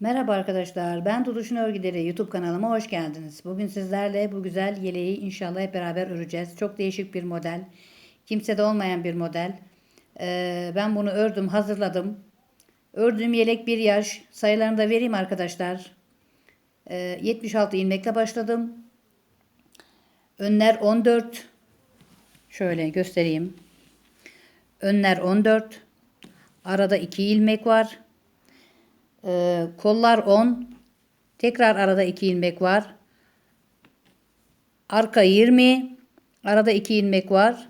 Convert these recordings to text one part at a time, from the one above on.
Merhaba arkadaşlar, ben Tutuşun Örgüleri YouTube kanalıma hoş geldiniz. Bugün sizlerle bu güzel yeleği inşallah hep beraber öreceğiz. Çok değişik bir model, kimsede olmayan bir model. Ee, ben bunu ördüm, hazırladım. Ördüğüm yelek bir yaş, sayılarını da vereyim arkadaşlar. Ee, 76 ilmekle başladım. Önler 14. Şöyle göstereyim. Önler 14. Arada 2 ilmek var. Ee, kollar 10. Tekrar arada 2 ilmek var. Arka 20. Arada 2 ilmek var.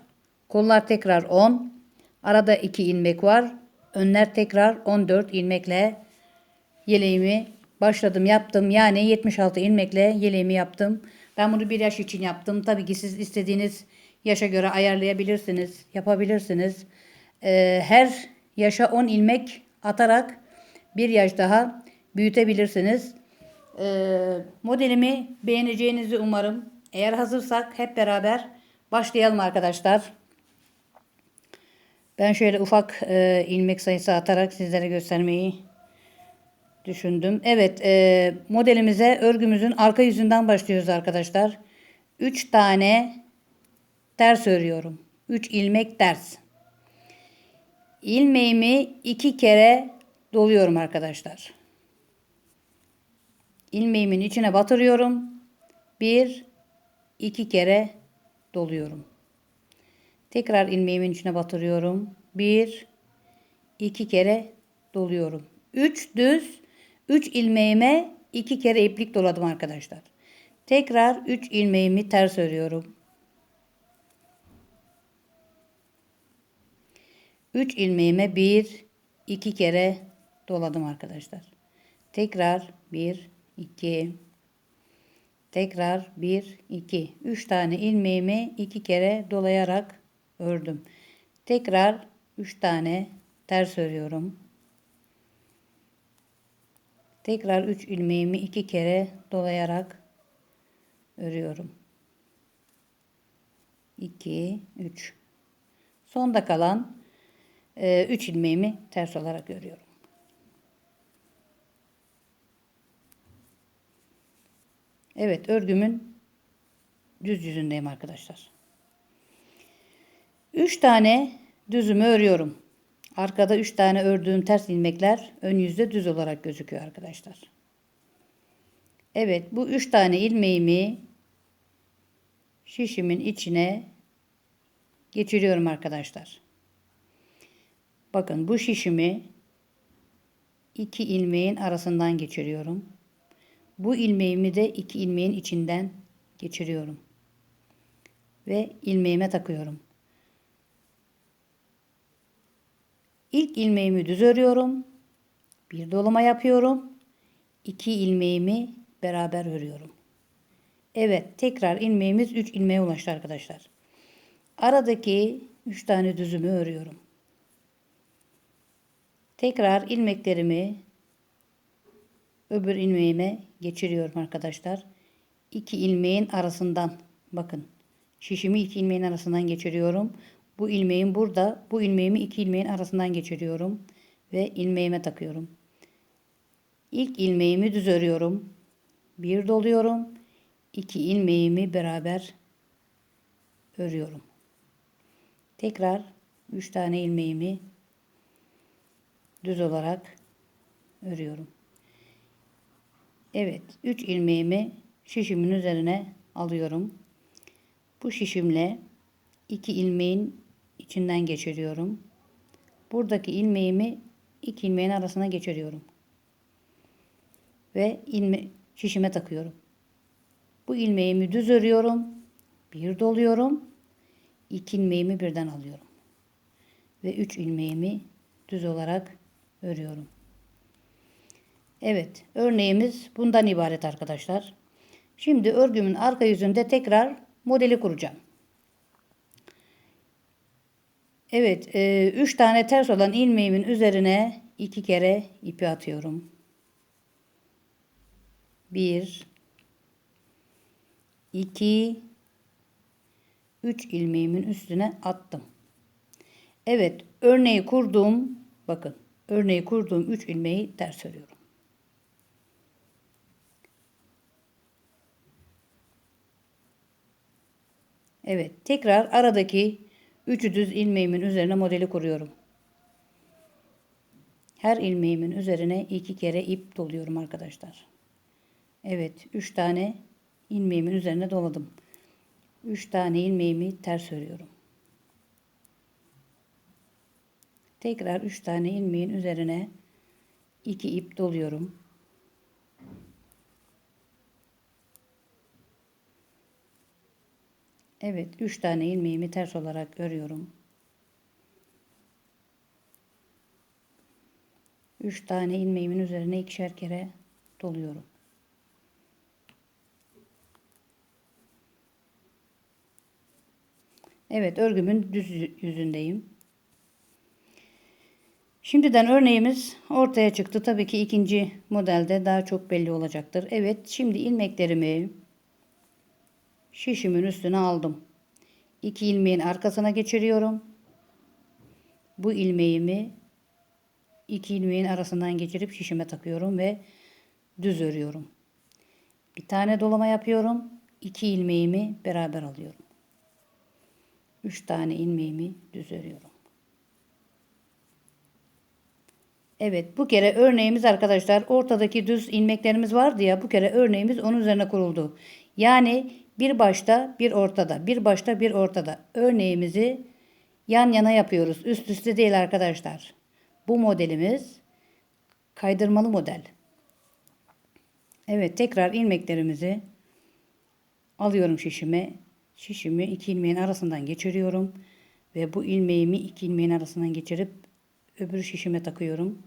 Kollar tekrar 10. Arada 2 ilmek var. Önler tekrar 14 ilmekle yeleğimi başladım yaptım. Yani 76 ilmekle yeleğimi yaptım. Ben bunu bir yaş için yaptım. Tabii ki siz istediğiniz yaşa göre ayarlayabilirsiniz. Yapabilirsiniz. Ee, her yaşa 10 ilmek atarak bir yaş daha büyütebilirsiniz. Ee, modelimi beğeneceğinizi umarım. Eğer hazırsak hep beraber başlayalım arkadaşlar. Ben şöyle ufak e, ilmek sayısı atarak sizlere göstermeyi düşündüm. Evet e, modelimize örgümüzün arka yüzünden başlıyoruz arkadaşlar. 3 tane ters örüyorum. 3 ilmek ters. İlmeğimi 2 kere doluyorum arkadaşlar. İlmeğimin içine batırıyorum. 1 2 kere doluyorum. Tekrar ilmeğimin içine batırıyorum. 1 2 kere doluyorum. 3 düz 3 ilmeğime 2 kere iplik doladım arkadaşlar. Tekrar 3 ilmeğimi ters örüyorum. 3 ilmeğime 1 2 kere doladım arkadaşlar. Tekrar 1 2 tekrar 1 2 3 tane ilmeğimi 2 kere dolayarak ördüm. Tekrar 3 tane ters örüyorum. Tekrar 3 ilmeğimi 2 kere dolayarak örüyorum. 2 3 Sonda kalan 3 ilmeğimi ters olarak örüyorum. Evet örgümün düz yüzündeyim arkadaşlar. 3 tane düzümü örüyorum. Arkada 3 tane ördüğüm ters ilmekler ön yüzde düz olarak gözüküyor arkadaşlar. Evet bu 3 tane ilmeğimi şişimin içine geçiriyorum arkadaşlar. Bakın bu şişimi iki ilmeğin arasından geçiriyorum. Bu ilmeğimi de iki ilmeğin içinden geçiriyorum. Ve ilmeğime takıyorum. İlk ilmeğimi düz örüyorum. Bir dolama yapıyorum. İki ilmeğimi beraber örüyorum. Evet tekrar ilmeğimiz 3 ilmeğe ulaştı arkadaşlar. Aradaki 3 tane düzümü örüyorum. Tekrar ilmeklerimi öbür ilmeğime geçiriyorum arkadaşlar. İki ilmeğin arasından bakın. Şişimi iki ilmeğin arasından geçiriyorum. Bu ilmeğim burada. Bu ilmeğimi iki ilmeğin arasından geçiriyorum. Ve ilmeğime takıyorum. İlk ilmeğimi düz örüyorum. Bir doluyorum. İki ilmeğimi beraber örüyorum. Tekrar üç tane ilmeğimi düz olarak örüyorum. Evet 3 ilmeğimi şişimin üzerine alıyorum. Bu şişimle 2 ilmeğin içinden geçiriyorum. Buradaki ilmeğimi 2 ilmeğin arasına geçiriyorum. Ve ilme şişime takıyorum. Bu ilmeğimi düz örüyorum. Bir doluyorum. 2 ilmeğimi birden alıyorum. Ve 3 ilmeğimi düz olarak örüyorum. Evet, örneğimiz bundan ibaret arkadaşlar. Şimdi örgümün arka yüzünde tekrar modeli kuracağım. Evet, 3 e, üç tane ters olan ilmeğimin üzerine iki kere ipi atıyorum. 1 2 3 ilmeğimin üstüne attım. Evet, örneği kurduğum bakın Örneği kurduğum 3 ilmeği ters örüyorum. Evet. Tekrar aradaki üçü düz ilmeğimin üzerine modeli kuruyorum. Her ilmeğimin üzerine iki kere ip doluyorum arkadaşlar. Evet. Üç tane ilmeğimin üzerine doladım. Üç tane ilmeğimi ters örüyorum. Tekrar üç tane ilmeğin üzerine iki ip doluyorum. Evet, 3 tane ilmeğimi ters olarak örüyorum. 3 tane ilmeğimin üzerine ikişer kere doluyorum. Evet, örgümün düz yüzündeyim. Şimdiden örneğimiz ortaya çıktı. Tabii ki ikinci modelde daha çok belli olacaktır. Evet, şimdi ilmeklerimi şişimin üstüne aldım. İki ilmeğin arkasına geçiriyorum. Bu ilmeğimi iki ilmeğin arasından geçirip şişime takıyorum ve düz örüyorum. Bir tane dolama yapıyorum. İki ilmeğimi beraber alıyorum. Üç tane ilmeğimi düz örüyorum. Evet bu kere örneğimiz arkadaşlar ortadaki düz ilmeklerimiz vardı ya bu kere örneğimiz onun üzerine kuruldu. Yani bir başta bir ortada bir başta bir ortada örneğimizi yan yana yapıyoruz. Üst üste değil arkadaşlar. Bu modelimiz kaydırmalı model. Evet tekrar ilmeklerimizi alıyorum şişime. Şişimi iki ilmeğin arasından geçiriyorum. Ve bu ilmeğimi iki ilmeğin arasından geçirip öbür şişime takıyorum.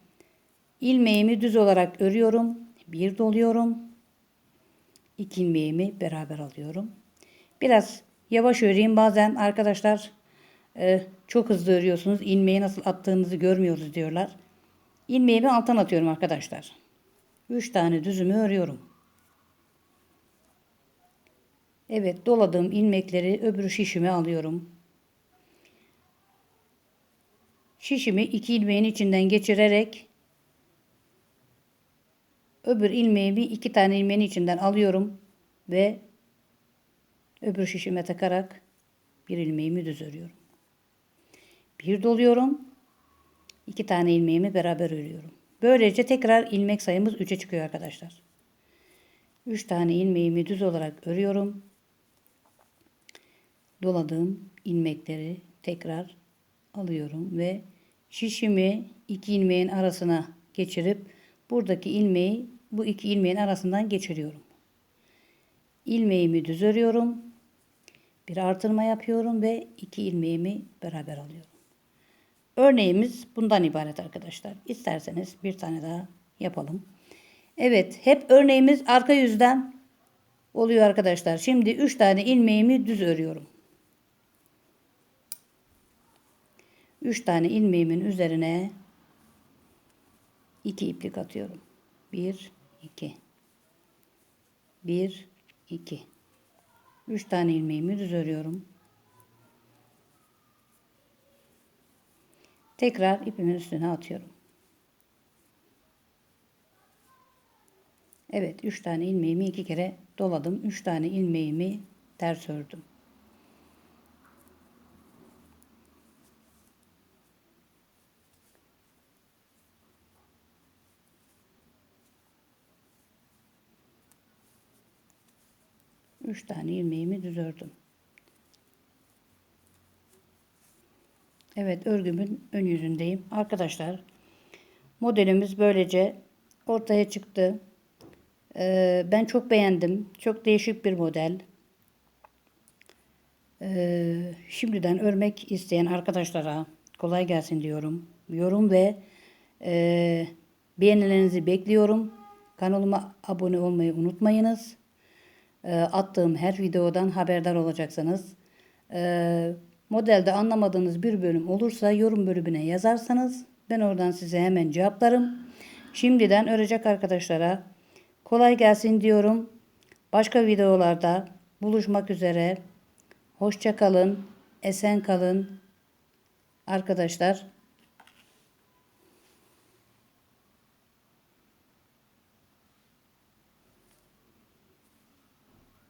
İlmeğimi düz olarak örüyorum. Bir doluyorum. İki ilmeğimi beraber alıyorum. Biraz yavaş öreyim. Bazen arkadaşlar e, çok hızlı örüyorsunuz. İlmeği nasıl attığınızı görmüyoruz diyorlar. İlmeğimi alttan atıyorum arkadaşlar. 3 tane düzümü örüyorum. Evet doladığım ilmekleri öbür şişime alıyorum. Şişimi iki ilmeğin içinden geçirerek öbür ilmeğimi iki tane ilmeğin içinden alıyorum ve öbür şişime takarak bir ilmeğimi düz örüyorum. Bir doluyorum. iki tane ilmeğimi beraber örüyorum. Böylece tekrar ilmek sayımız 3'e çıkıyor arkadaşlar. 3 tane ilmeğimi düz olarak örüyorum. Doladığım ilmekleri tekrar alıyorum ve şişimi iki ilmeğin arasına geçirip buradaki ilmeği bu iki ilmeğin arasından geçiriyorum. İlmeğimi düz örüyorum. Bir artırma yapıyorum ve iki ilmeğimi beraber alıyorum. Örneğimiz bundan ibaret arkadaşlar. İsterseniz bir tane daha yapalım. Evet hep örneğimiz arka yüzden oluyor arkadaşlar. Şimdi 3 tane ilmeğimi düz örüyorum. 3 tane ilmeğimin üzerine 2 iplik atıyorum. 1 2 1 2 3 tane ilmeğimi düz örüyorum. Tekrar ipimin üstüne atıyorum. Evet 3 tane ilmeğimi iki kere doladım. 3 tane ilmeğimi ters ördüm. Üç tane ilmeğimi düz ördüm. Evet örgümün ön yüzündeyim. Arkadaşlar modelimiz böylece ortaya çıktı. Ee, ben çok beğendim. Çok değişik bir model. Ee, şimdiden örmek isteyen arkadaşlara kolay gelsin diyorum. Yorum ve e, beğenilerinizi bekliyorum. Kanalıma abone olmayı unutmayınız. E, attığım her videodan haberdar olacaksınız. E, modelde anlamadığınız bir bölüm olursa yorum bölümüne yazarsanız ben oradan size hemen cevaplarım. Şimdiden örecek arkadaşlara kolay gelsin diyorum. Başka videolarda buluşmak üzere. Hoşça kalın, esen kalın. Arkadaşlar